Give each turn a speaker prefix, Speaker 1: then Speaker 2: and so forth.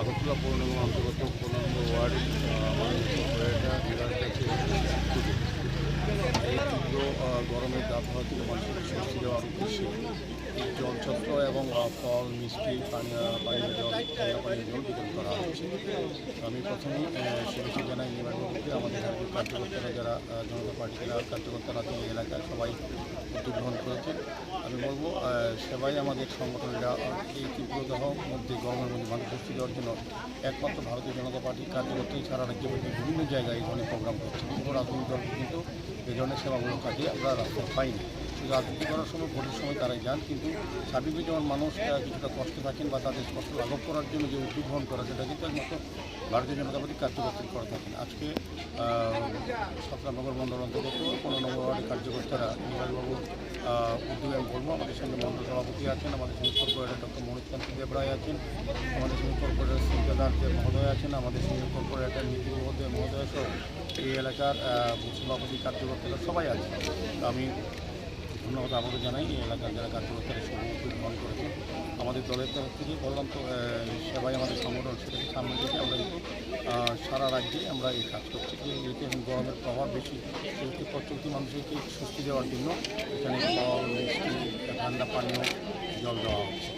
Speaker 1: আগরতলা পৌর অন্তর্গত পনেরো ওয়ার্ড তীব্র গরমের তাপমাত্রা থেকে মানুষের স্বস্তি দেওয়া উদ্দেশ্যে জলছত্র এবং ফল, মিষ্টি, পানি পানীয় জল পানীয় জল বিতরণ করা হচ্ছে। আমি প্রথমেই শুভেচ্ছা জানাই নির্বাচনকে কার্যকর্তারা যারা জনতা পার্টির, কার্যকর্তারা এই এলাকায় সবাই উদ্যোগ গ্রহণ করেছেন। আমি বলব সেবাই আমাদের সংগঠনেরা এই তীব্রতহ মধ্যে গরমের মধ্যে মানুষ স্বস্তি দেওয়ার জন্য একমাত্র ভারতীয় জনতা পার্টির কার্যকর্তাই সারা রাজ্যব্যাপী বিভিন্ন জায়গায় এই ধরনের প্রোগ্রাম করছে বিভিন্ন রাজনৈতিক দল কিন্তু এই ধরনের সেবাগুলো কাজে আমরা রাস্তায় পাইনি। রাজনীতি করার সময়, ভোটের সময় তারাই যান, কিন্তু সার্বিকভাবে যেমন মানুষ কিছুটা কষ্ট থাকেন বা তাদের কষ্ট লাঘব করার জন্য যে উদ্যোগ গ্রহণ করা, সেটা কিন্তু একমাত্র ভারতীয় জনতা পার্টির কার্যকর্তা করে থাকেন। আজকে সতেরো বন্দর অন্তর্গত পনেরো নম্বর ওয়ার্ডের কার্যকর্তারা নির্বাচবাবু উদ্যোগে আমি বলব, আমাদের সঙ্গে মন্ডল সভাপতি আছেন, আমাদের সঙ্গে কর্পোরেটর ডক্টর মনোজকান্তি দেবরায় আছেন, আমাদের সঙ্গে কর্পোরেটর সিদ্ধার্থ দেব মহোদয় আছেন, আমাদের সঙ্গে কর্পোরেটর নীতি মহোদয় মহোদয় সহ এই এলাকার সভাপতি, কার্যকর্তারা সবাই আছেন। তো আমি ধন্যবাদ আবারও জানাই, এই এলাকার যারা কার্যকর্তারা উদ্যোগ গ্রহণ করেছে। আমাদের দলের তরফ থেকে বললাম তো সেবাই আমাদের সংগঠন, সেটাকে সামনে রেখে আমরা কিন্তু সারা রাজ্যে আমরা এই কাজ করছি। যেহেতু এখন গরমের প্রভাব বেশি, সেহেতু প্রত্যেকটি মানুষকে স্বস্তি দেওয়ার জন্য এখানে ঠান্ডা পানীয় জল দেওয়া হচ্ছে।